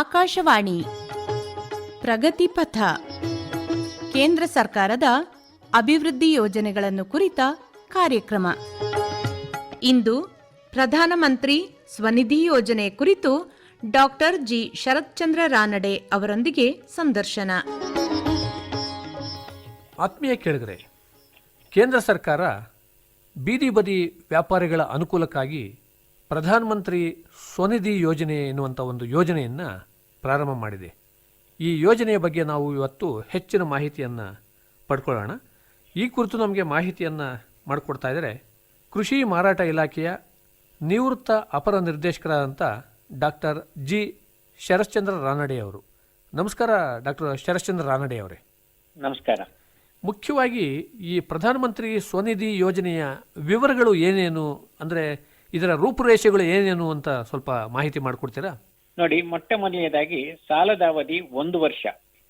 ಆಕಾಶವಾಣಿ. ಪ್ರಗತಿ ಪಥ. ಕೇಂದ್ರ ಸರ್ಕಾರದ ಅಭಿವೃದ್ಧಿ ಯೋಜನೆಗಳನ್ನು ಕುರಿತ ಕಾರ್ಯಕ್ರಮ. ಇಂದು ಪ್ರಧಾನಮಂತ್ರಿ ಸ್ವನಿಧಿ ಯೋಜನೆ ಕುರಿತು ಡಾಕ್ಟರ್ ಜಿ. ಶರತ್ಚಂದ್ರ ರಾನಡೆ ಅವರೊಂದಿಗೆ ಸಂದರ್ಶನ. ಆತ್ಮೀಯ ಕೇಳಿದರೆ ಕೇಂದ್ರ ಸರ್ಕಾರ ಬೀದಿ ಬದಿ ವ್ಯಾಪಾರಿಗಳ ಅನುಕೂಲಕ್ಕಾಗಿ ಪ್ರಧಾನಮಂತ್ರಿ ಸ್ವನಿಧಿ ಯೋಜನೆ ಎನ್ನುವಂಥ ಒಂದು ಯೋಜನೆಯನ್ನು ಪ್ರಾರಂಭ ಮಾಡಿದೆ. ಈ ಯೋಜನೆಯ ಬಗ್ಗೆ ನಾವು ಇವತ್ತು ಹೆಚ್ಚಿನ ಮಾಹಿತಿಯನ್ನು ಪಡ್ಕೊಳ್ಳೋಣ. ಈ ಕುರಿತು ನಮಗೆ ಮಾಹಿತಿಯನ್ನು ಮಾಡಿಕೊಡ್ತಾ ಇದ್ದಾರೆ ಕೃಷಿ ಮಾರಾಟ ಇಲಾಖೆಯ ನಿವೃತ್ತ ಅಪರ ನಿರ್ದೇಶಕರಾದಂಥ ಡಾಕ್ಟರ್ ಜಿ ಶರಶ್ಚಂದ್ರ ರಾನಡೆ ಅವರು. ನಮಸ್ಕಾರ ಡಾಕ್ಟರ್ ಶರಶ್ಚಂದ್ರ ರಾನಡೆ ಅವರೇ. ನಮಸ್ಕಾರ. ಮುಖ್ಯವಾಗಿ ಈ ಪ್ರಧಾನಮಂತ್ರಿ ಸ್ವನಿಧಿ ಯೋಜನೆಯ ವಿವರಗಳು ಏನೇನು ಅಂದರೆ ಇದರ ರೂಪುರೇಷೆಗಳು ಏನೇನು ಅಂತ ಸ್ವಲ್ಪ ಮಾಹಿತಿ ಮಾಡಿಕೊಡ್ತೀರಾ? ನೋಡಿ, ಮೊಟ್ಟ ಮೊದಲನೇದಾಗಿ ಸಾಲದ ಅವಧಿ ಒಂದು ವರ್ಷ.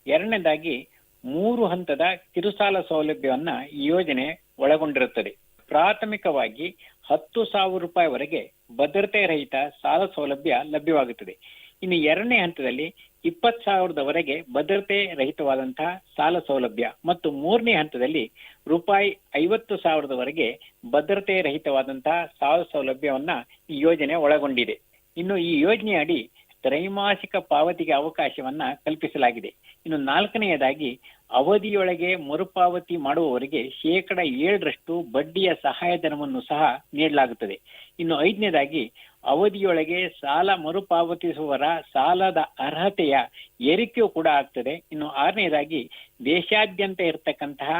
ಎರಡನೇದಾಗಿ ಮೂರು ಹಂತದ ಕಿರುಸಾಲ ಸೌಲಭ್ಯವನ್ನ ಈ ಯೋಜನೆ ಒಳಗೊಂಡಿರುತ್ತದೆ. ಪ್ರಾಥಮಿಕವಾಗಿ ಹತ್ತು ಸಾವಿರ ರೂಪಾಯಿವರೆಗೆ ಭದ್ರತೆ ರಹಿತ ಸಾಲ ಸೌಲಭ್ಯ ಲಭ್ಯವಾಗುತ್ತದೆ. ಇನ್ನು ಎರಡನೇ ಹಂತದಲ್ಲಿ ಇಪ್ಪತ್ ಸಾವಿರದವರೆಗೆ ಭದ್ರತೆ ರಹಿತವಾದಂತಹ ಸಾಲ ಸೌಲಭ್ಯ ಮತ್ತು ಮೂರನೇ ಹಂತದಲ್ಲಿ ರೂಪಾಯಿ ಐವತ್ತು ಸಾವಿರದವರೆಗೆ ಭದ್ರತೆ ರಹಿತವಾದಂತಹ ಸಾಲ ಸೌಲಭ್ಯವನ್ನ ಈ ಯೋಜನೆ ಒಳಗೊಂಡಿದೆ. ಇನ್ನು ಈ ಯೋಜನೆ ಅಡಿ ತ್ರೈಮಾಸಿಕ ಪಾವತಿಗೆ ಅವಕಾಶವನ್ನ ಕಲ್ಪಿಸಲಾಗಿದೆ. ಇನ್ನು ನಾಲ್ಕನೆಯದಾಗಿ, ಅವಧಿಯೊಳಗೆ ಮರುಪಾವತಿ ಮಾಡುವವರಿಗೆ ಶೇಕಡ ಏಳರಷ್ಟು ಬಡ್ಡಿಯ ಸಹಾಯಧನವನ್ನು ಸಹ ನೀಡಲಾಗುತ್ತದೆ. ಇನ್ನು ಐದನೇದಾಗಿ ಅವಧಿಯೊಳಗೆ ಸಾಲ ಮರುಪಾವತಿಸುವವರ ಸಾಲದ ಅರ್ಹತೆಯ ಏರಿಕೆಯೂ ಕೂಡ ಆಗ್ತದೆ. ಇನ್ನು ಆರನೇದಾಗಿ ದೇಶಾದ್ಯಂತ ಇರತಕ್ಕಂತಹ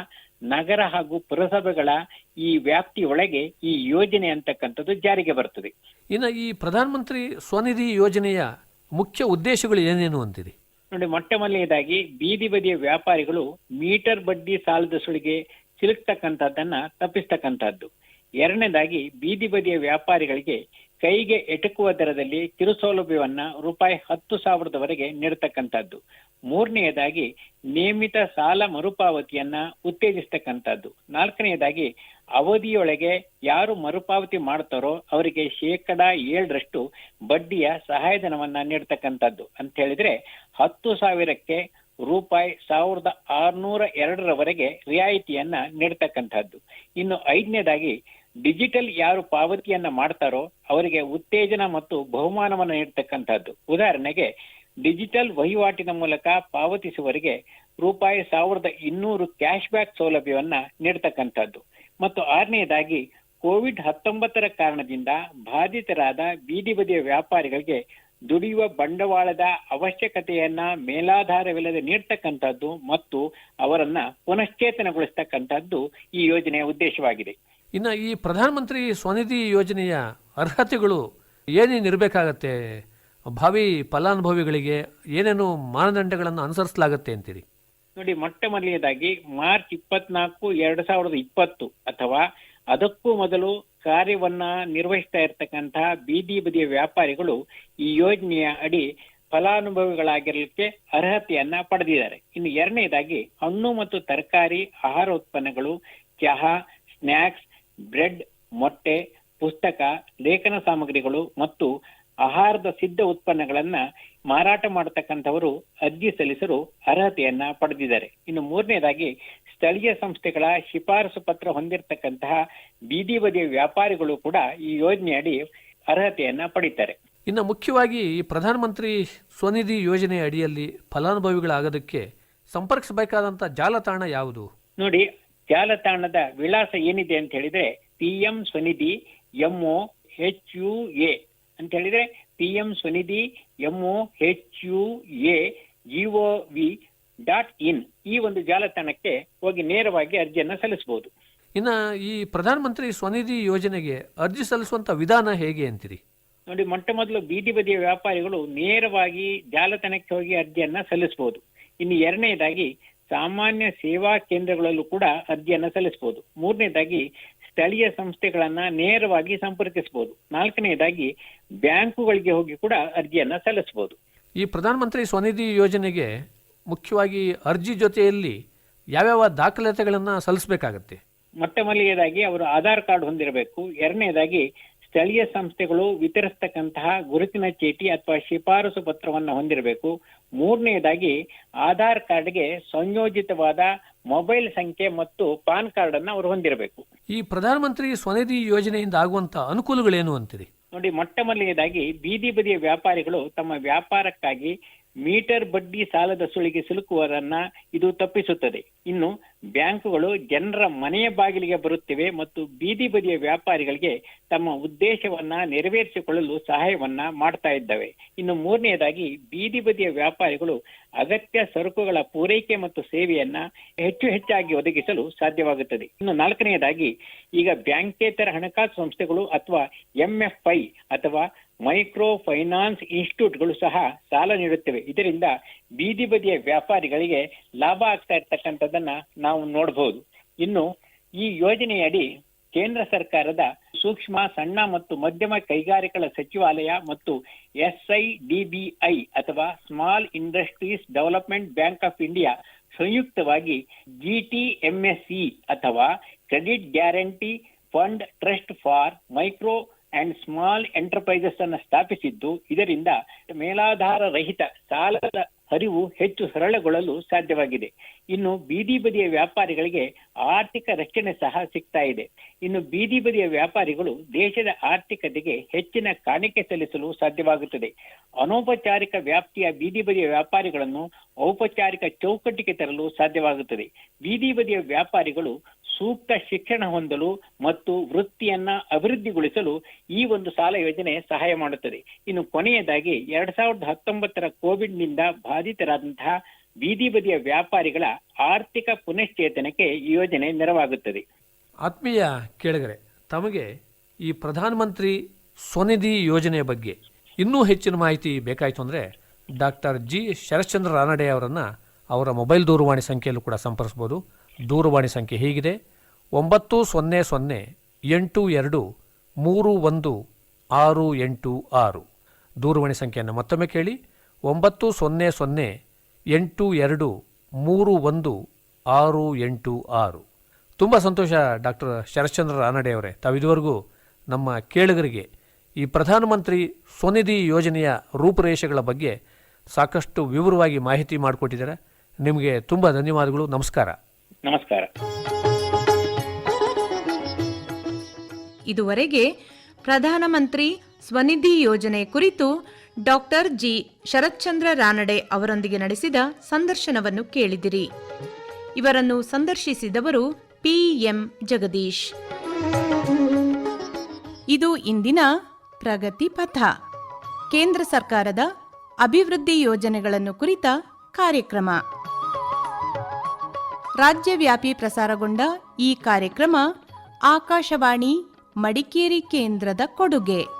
ನಗರ ಹಾಗೂ ಪುರಸಭೆಗಳ ಈ ವ್ಯಾಪ್ತಿಯೊಳಗೆ ಈ ಯೋಜನೆ ಅಂತಕ್ಕಂಥದ್ದು ಜಾರಿಗೆ ಬರ್ತದೆ ಇನ್ನು ಈ ಪ್ರಧಾನಮಂತ್ರಿ ಸ್ವನಿಧಿ ಯೋಜನೆಯ ಮುಖ್ಯ ಉದ್ದೇಶಗಳು ಏನೇನು ಅಂತೀರಿ? ನೋಡಿ, ಮೊಟ್ಟ ಮೊದಲನೇದಾಗಿ ಬೀದಿ ಬದಿಯ ವ್ಯಾಪಾರಿಗಳು ಮೀಟರ್ ಬಡ್ಡಿ ಸಾಲದ ಸುಳಿಗೆ ಸಿಲುಕ್ತಕ್ಕಂಥದ್ದನ್ನ ತಪ್ಪಿಸ್ತಕ್ಕಂಥದ್ದು. ಎರಡನೇದಾಗಿ ಬೀದಿ ಬದಿಯ ವ್ಯಾಪಾರಿಗಳಿಗೆ ಕೈಗೆ ಎಟುಕುವ ದರದಲ್ಲಿ ಕಿರು ಸೌಲಭ್ಯವನ್ನ ರೂಪಾಯಿ ಹತ್ತು ಸಾವಿರದವರೆಗೆ ನೀಡತಕ್ಕಂಥದ್ದು. ಮೂರನೆಯದಾಗಿ, ನಿಯಮಿತ ಸಾಲ ಮರುಪಾವತಿಯನ್ನ ಉತ್ತೇಜಿಸತಕ್ಕಂಥದ್ದು. ನಾಲ್ಕನೆಯದಾಗಿ, ಅವಧಿಯೊಳಗೆ ಯಾರು ಮರುಪಾವತಿ ಮಾಡ್ತಾರೋ ಅವರಿಗೆ ಶೇಕಡ ಏಳರಷ್ಟು ಬಡ್ಡಿಯ ಸಹಾಯಧನವನ್ನ ನೀಡತಕ್ಕಂಥದ್ದು. ಅಂತ ಹೇಳಿದ್ರೆ, ಹತ್ತು ಸಾವಿರಕ್ಕೆ ರೂಪಾಯಿ ಸಾವಿರದ ಆರ್ನೂರ ಎರಡರವರೆಗೆ ರಿಯಾಯಿತಿಯನ್ನ ನೀಡತಕ್ಕಂಥದ್ದು. ಇನ್ನು ಐದನೇದಾಗಿ ಡಿಜಿಟಲ್ ಯಾರು ಪಾವತಿಯನ್ನ ಮಾಡ್ತಾರೋ ಅವರಿಗೆ ಉತ್ತೇಜನ ಮತ್ತು ಬಹುಮಾನವನ್ನು ನೀಡತಕ್ಕಂಥದ್ದು. ಉದಾಹರಣೆಗೆ ಡಿಜಿಟಲ್ ವಹಿವಾಟಿನ ಮೂಲಕ ಪಾವತಿಸುವವರಿಗೆ ರೂಪಾಯಿ ಸಾವಿರದ ಇನ್ನೂರು ಕ್ಯಾಶ್ ಬ್ಯಾಕ್ ಸೌಲಭ್ಯವನ್ನ ನೀಡತಕ್ಕಂಥದ್ದು. ಮತ್ತು ಆರನೆಯದಾಗಿ ಕೋವಿಡ್ ಹತ್ತೊಂಬತ್ತರ ಕಾರಣದಿಂದ ಬಾಧಿತರಾದ ಬೀದಿ ಬದಿಯ ವ್ಯಾಪಾರಿಗಳಿಗೆ ದುಡಿಯುವ ಬಂಡವಾಳದ ಅವಶ್ಯಕತೆಯನ್ನ ಮೇಲಾಧಾರವಿಲ್ಲದೆ ನೀಡ್ತಕ್ಕಂಥದ್ದು ಮತ್ತು ಅವರನ್ನ ಪುನಶ್ಚೇತನಗೊಳಿಸ್ತಕ್ಕಂಥದ್ದು ಈ ಯೋಜನೆಯ ಉದ್ದೇಶವಾಗಿದೆ. ಇನ್ನು ಈ ಪ್ರಧಾನಮಂತ್ರಿ ಸ್ವನಿಧಿ ಯೋಜನೆಯ ಅರ್ಹತೆಗಳು ಏನೇನು ಇರಬೇಕಾಗತ್ತೆ ಭಾವಿ ಫಲಾನುಭವಿಗಳಿಗೆ ಏನೇನು ಮಾನದಂಡಗಳನ್ನು ಅನುಸರಿಸಲಾಗುತ್ತೆ ಅಂತೀರಿ? ನೋಡಿ, ಮೊಟ್ಟ ಮೊದಲನೇದಾಗಿ ಮಾರ್ಚ್ ಇಪ್ಪತ್ನಾಲ್ಕು, ಎರಡ್ ಸಾವಿರದ ಇಪ್ಪತ್ತು ಅಥವಾ ಅದಕ್ಕೂ ಮೊದಲು ಕಾರ್ಯವನ್ನ ನಿರ್ವಹಿಸ್ತಾ ಇರತಕ್ಕಂತಹ ಬೀದಿ ಬದಿಯ ವ್ಯಾಪಾರಿಗಳು ಈ ಯೋಜನೆಯ ಅಡಿ ಫಲಾನುಭವಿಗಳಾಗಿರಲಿಕ್ಕೆ ಅರ್ಹತೆಯನ್ನ ಪಡೆದಿದ್ದಾರೆ. ಇನ್ನು ಎರಡನೇದಾಗಿ ಹಣ್ಣು ಮತ್ತು ತರಕಾರಿ ಆಹಾರ ಉತ್ಪನ್ನಗಳು ಚಹಾ ಸ್ನ್ಯಾಕ್ಸ್ ಬ್ರೆಡ್ ಮೊಟ್ಟೆ ಪುಸ್ತಕ ಲೇಖನ ಸಾಮಗ್ರಿಗಳು ಮತ್ತು ಆಹಾರದ ಸಿದ್ಧ ಉತ್ಪನ್ನಗಳನ್ನ ಮಾರಾಟ ಮಾಡತಕ್ಕಂಥವರು ಅರ್ಜಿ ಸಲ್ಲಿಸಲು ಅರ್ಹತೆಯನ್ನ ಪಡೆದಿದ್ದಾರೆ. ಇನ್ನು ಮೂರನೇದಾಗಿ ಸ್ಥಳೀಯ ಸಂಸ್ಥೆಗಳ ಶಿಫಾರಸು ಪತ್ರ ಹೊಂದಿರತಕ್ಕಂತಹ ಬೀದಿ ಬದಿಯ ವ್ಯಾಪಾರಿಗಳು ಕೂಡ ಈ ಯೋಜನೆಯಡಿ ಅರ್ಹತೆಯನ್ನ ಪಡಿತಾರೆ. ಇನ್ನು ಮುಖ್ಯವಾಗಿ ಈ ಪ್ರಧಾನಮಂತ್ರಿ ಸ್ವನಿಧಿ ಯೋಜನೆ ಅಡಿಯಲ್ಲಿ ಫಲಾನುಭವಿಗಳಾಗೋದಕ್ಕೆ ಸಂಪರ್ಕಿಸಬೇಕಾದಂಥ ಜಾಲತಾಣ ಯಾವುದು? ನೋಡಿ ಜಾಲತಾಣದ ವಿಳಾಸ ಏನಿದೆ ಅಂತ ಹೇಳಿದ್ರೆ P M Svanidhi M O H U A ಅಂತ ಹೇಳಿದ್ರೆ P M Svanidhi M O H U A G O V dot in ಈ ಒಂದು ಜಾಲತಾಣಕ್ಕೆ ಹೋಗಿ ನೇರವಾಗಿ ಅರ್ಜಿಯನ್ನ ಸಲ್ಲಿಸಬಹುದು. ಇನ್ನು ಈ ಪ್ರಧಾನಮಂತ್ರಿ ಸ್ವನಿಧಿ ಯೋಜನೆಗೆ ಅರ್ಜಿ ಸಲ್ಲಿಸುವಂತ ವಿಧಾನ ಹೇಗೆ ಅಂತೀರಿ? ನೋಡಿ ಮೊಟ್ಟ ಮೊದಲು ಬೀದಿ ಬದಿಯ ವ್ಯಾಪಾರಿಗಳು ನೇರವಾಗಿ ಜಾಲತಾಣಕ್ಕೆ ಹೋಗಿ ಅರ್ಜಿಯನ್ನ ಸಲ್ಲಿಸಬಹುದು. ಇನ್ನು ಎರಡನೇದಾಗಿ ಸಾಮಾನ್ಯ ಸೇವಾ ಕೇಂದ್ರಗಳಲ್ಲೂ ಕೂಡ ಅರ್ಜಿಯನ್ನ ಸಲ್ಲಿಸಬಹುದು ಮೂರನೇದಾಗಿ ಸ್ಥಳೀಯ ಸಂಸ್ಥೆಗಳನ್ನ ನೇರವಾಗಿ ಸಂಪರ್ಕಿಸಬಹುದು ನಾಲ್ಕನೇದಾಗಿ ಬ್ಯಾಂಕುಗಳಿಗೆ ಹೋಗಿ ಕೂಡ ಅರ್ಜಿಯನ್ನ ಸಲ್ಲಿಸಬಹುದು ಈ ಪ್ರಧಾನಮಂತ್ರಿ ಸ್ವನಿಧಿ ಯೋಜನೆಗೆ ಮುಖ್ಯವಾಗಿ ಅರ್ಜಿ ಜೊತೆಯಲ್ಲಿ ಯಾವ್ಯಾವ ದಾಖಲಾತಿಗಳನ್ನ ಸಲ್ಲಿಸಬೇಕಾಗತ್ತೆ? ಮೊಟ್ಟ ಮೊದಲನೇದಾಗಿ ಅವರು ಆಧಾರ್ ಕಾರ್ಡ್ ಹೊಂದಿರಬೇಕು. ಎರಡನೇದಾಗಿ ಸ್ಥಳೀಯ ಸಂಸ್ಥೆಗಳು ವಿತರಿಸ್ತಕ್ಕಂತಹ ಗುರುತಿನ ಚೀಟಿ ಅಥವಾ ಶಿಫಾರಸು ಪತ್ರವನ್ನು ಹೊಂದಿರಬೇಕು. ಮೂರನೆಯದಾಗಿ ಆಧಾರ್ ಕಾರ್ಡ್ಗೆ ಸಂಯೋಜಿತವಾದ ಮೊಬೈಲ್ ಸಂಖ್ಯೆ ಮತ್ತು ಪಾನ್ ಕಾರ್ಡ್ ಅನ್ನ ಅವರು ಹೊಂದಿರಬೇಕು. ಈ ಪ್ರಧಾನಮಂತ್ರಿ ಸ್ವನಿಧಿ ಯೋಜನೆಯಿಂದ ಆಗುವಂಥ ಅನುಕೂಲಗಳೇನು ಅಂತೀರಿ? ನೋಡಿ ಮೊಟ್ಟ ಮೊದಲನೆಯದಾಗಿ ಬೀದಿ ಬದಿಯ ವ್ಯಾಪಾರಿಗಳು ತಮ್ಮ ವ್ಯಾಪಾರಕ್ಕಾಗಿ ಮೀಟರ್ ಬಡ್ಡಿ ಸಾಲದ ಸುಳಿಗೆ ಸಿಲುಕುವರನ್ನ ಇದು ತಪ್ಪಿಸುತ್ತದೆ. ಇನ್ನು ಬ್ಯಾಂಕುಗಳು ಜನರ ಮನೆಯ ಬಾಗಿಲಿಗೆ ಬರುತ್ತಿವೆ ಮತ್ತು ಬೀದಿ ಬದಿಯ ವ್ಯಾಪಾರಿಗಳಿಗೆ ತಮ್ಮ ಉದ್ದೇಶವನ್ನ ನೆರವೇರಿಸಿಕೊಳ್ಳಲು ಸಹಾಯವನ್ನ ಮಾಡ್ತಾ ಇದ್ದಾವೆ. ಇನ್ನು ಮೂರನೆಯದಾಗಿ ಬೀದಿ ಬದಿಯ ವ್ಯಾಪಾರಿಗಳು ಅಗತ್ಯ ಸರಕುಗಳ ಪೂರೈಕೆ ಮತ್ತು ಸೇವೆಯನ್ನ ಹೆಚ್ಚು ಹೆಚ್ಚಾಗಿ ಒದಗಿಸಲು ಸಾಧ್ಯವಾಗುತ್ತದೆ. ಇನ್ನು ನಾಲ್ಕನೆಯದಾಗಿ ಈಗ ಬ್ಯಾಂಕೇತರ ಹಣಕಾಸು ಸಂಸ್ಥೆಗಳು ಅಥವಾ ಎಂಎಫ್ಐ ಅಥವಾ ಮೈಕ್ರೋ ಫೈನಾನ್ಸ್ ಇನ್ಸ್ಟಿಟ್ಯೂಟ್ಗಳು ಸಹ ಸಾಲ ನೀಡುತ್ತವೆ. ಇದರಿಂದ ಬೀದಿ ಬದಿಯ ವ್ಯಾಪಾರಿಗಳಿಗೆ ಲಾಭ ಆಗ್ತಾ ಇರ್ತಕ್ಕಂಥದ್ದನ್ನ ನಾವು ನೋಡಬಹುದು ಇನ್ನು ಈ ಯೋಜನೆಯಡಿ ಕೇಂದ್ರ ಸರ್ಕಾರದ ಸೂಕ್ಷ್ಮ, ಸಣ್ಣ ಮತ್ತು ಮಧ್ಯಮ ಕೈಗಾರಿಕೆಗಳ ಸಚಿವಾಲಯ ಮತ್ತು ಎಸ್ಐಡಿಬಿಐ ಅಥವಾ small industries development bank of India ಸಂಯುಕ್ತವಾಗಿ GTMSE ಅಥವಾ credit guarantee fund trust for micro and small enterprises ಅನ್ನು ಸ್ಥಾಪಿಸಿದ್ದು ಇದರಿಂದ ಮೇಲಾಧಾರ ರಹಿತ ಸಾಲದ ಹರಿವು ಹೆಚ್ಚು ಸರಳಗೊಳ್ಳಲು ಸಾಧ್ಯವಾಗಿದೆ. ಇನ್ನು ಬೀದಿ ಬದಿಯ ವ್ಯಾಪಾರಿಗಳಿಗೆ ಆರ್ಥಿಕ ರಕ್ಷಣೆ ಸಹ ಸಿಗ್ತಾ ಇದೆ. ಇನ್ನು ಬೀದಿ ಬದಿಯ ವ್ಯಾಪಾರಿಗಳು ದೇಶದ ಆರ್ಥಿಕತೆಗೆ ಹೆಚ್ಚಿನ ಕಾಣಿಕೆ ಸಲ್ಲಿಸಲು ಸಾಧ್ಯವಾಗುತ್ತದೆ. ಅನೌಪಚಾರಿಕ ವ್ಯಾಪ್ತಿಯ ಬೀದಿ ಬದಿಯ ವ್ಯಾಪಾರಿಗಳನ್ನು ಔಪಚಾರಿಕ ಚೌಕಟ್ಟಿಗೆ ತರಲು ಸಾಧ್ಯವಾಗುತ್ತದೆ. ಬೀದಿ ಬದಿಯ ವ್ಯಾಪಾರಿಗಳು ಸೂಕ್ತ ಶಿಕ್ಷಣ ಹೊಂದಲು ಮತ್ತು ವೃತ್ತಿಯನ್ನ ಅಭಿವೃದ್ಧಿಗೊಳಿಸಲು ಈ ಒಂದು ಸಾಲ ಯೋಜನೆ ಸಹಾಯ ಮಾಡುತ್ತದೆ. ಇನ್ನು ಕೊನೆಯದಾಗಿ ಎರಡ್ ಸಾವಿರದ ಹತ್ತೊಂಬತ್ತರ ಕೋವಿಡ್ನಿಂದ ಬಾಧಿತರಾದಂತಹ ಬೀದಿ ಬದಿಯ ವ್ಯಾಪಾರಿಗಳ ಆರ್ಥಿಕ ಪುನಶ್ಚೇತನಕ್ಕೆ ಈ ಯೋಜನೆ ನೆರವಾಗುತ್ತದೆ. ಆತ್ಮೀಯ ಕೇಳಿದರೆ ತಮಗೆ ಈ ಪ್ರಧಾನಮಂತ್ರಿ ಸ್ವನಿಧಿ ಯೋಜನೆಯ ಬಗ್ಗೆ ಇನ್ನೂ ಹೆಚ್ಚಿನ ಮಾಹಿತಿ ಬೇಕಾಯಿತು ಅಂದರೆ ಡಾಕ್ಟರ್ ಜಿ ಶರಶ್ಚಂದ್ರ ರಾನಡೆ ಅವರನ್ನು ಅವರ ಮೊಬೈಲ್ ದೂರವಾಣಿ ಸಂಖ್ಯೆಯಲ್ಲೂ ಕೂಡ ಸಂಪರ್ಕಿಸ್ಬೋದು ದೂರವಾಣಿ ಸಂಖ್ಯೆ ಹೀಗಿದೆ? ಒಂಬತ್ತು ಸೊನ್ನೆ ಸೊನ್ನೆ ಎಂಟು ಎರಡು ಮೂರು ಒಂದು ಆರು ಎಂಟು ಆರು. ದೂರವಾಣಿ ಸಂಖ್ಯೆಯನ್ನು ಮತ್ತೊಮ್ಮೆ ಕೇಳಿ. ಒಂಬತ್ತು ಸೊನ್ನೆ ಸೊನ್ನೆ ಎಂಟು ಎರಡು ಮೂರು ಒಂದು ಆರು ಎಂಟು ಆರು. ತುಂಬ ಸಂತೋಷ ಡಾಕ್ಟರ್ ಶರಶ್ಚಂದ್ರ ರಾನಡೆ ಅವರೇ. ತಾವು ಇದುವರೆಗೂ ನಮ್ಮ ಕೇಳುಗರಿಗೆ ಈ ಪ್ರಧಾನಮಂತ್ರಿ ಸ್ವನಿಧಿ ಯೋಜನೆಯ ರೂಪುರೇಷೆಗಳ ಬಗ್ಗೆ ಸಾಕಷ್ಟು ವಿವರವಾಗಿ ಮಾಹಿತಿ ಮಾಡಿಕೊಟ್ಟಿದ್ದಾರೆ. ನಿಮಗೆ ತುಂಬ ಧನ್ಯವಾದಗಳು. ನಮಸ್ಕಾರ. ನಮಸ್ಕಾರ. ಇದುವರೆಗೆ ಪ್ರಧಾನಮಂತ್ರಿ ಸ್ವನಿಧಿ ಯೋಜನೆ ಕುರಿತು ಡಾಕ್ಟರ್ ಜಿ. ಶರತ್ಚಂದ್ರ ರಾನಡೆ ಅವರೊಂದಿಗೆ ನಡೆಸಿದ ಸಂದರ್ಶನವನ್ನು ಕೇಳಿದಿರಿ. ಇವರನ್ನು ಸಂದರ್ಶಿಸಿದವರು ಪಿಎಂ ಜಗದೀಶ್. ಇದು ಇಂದಿನ ಪ್ರಗತಿ ಪಥ. ಕೇಂದ್ರ ಸರ್ಕಾರದ ಅಭಿವೃದ್ಧಿ ಯೋಜನೆಗಳನ್ನು ಕುರಿತ ಕಾರ್ಯಕ್ರಮ. ರಾಜ್ಯವ್ಯಾಪಿ ಪ್ರಸಾರಗೊಂಡ ಈ ಕಾರ್ಯಕ್ರಮ ಆಕಾಶವಾಣಿ ಮಡಿಕೇರಿ ಕೇಂದ್ರದ ಕೊಡುಗೆ.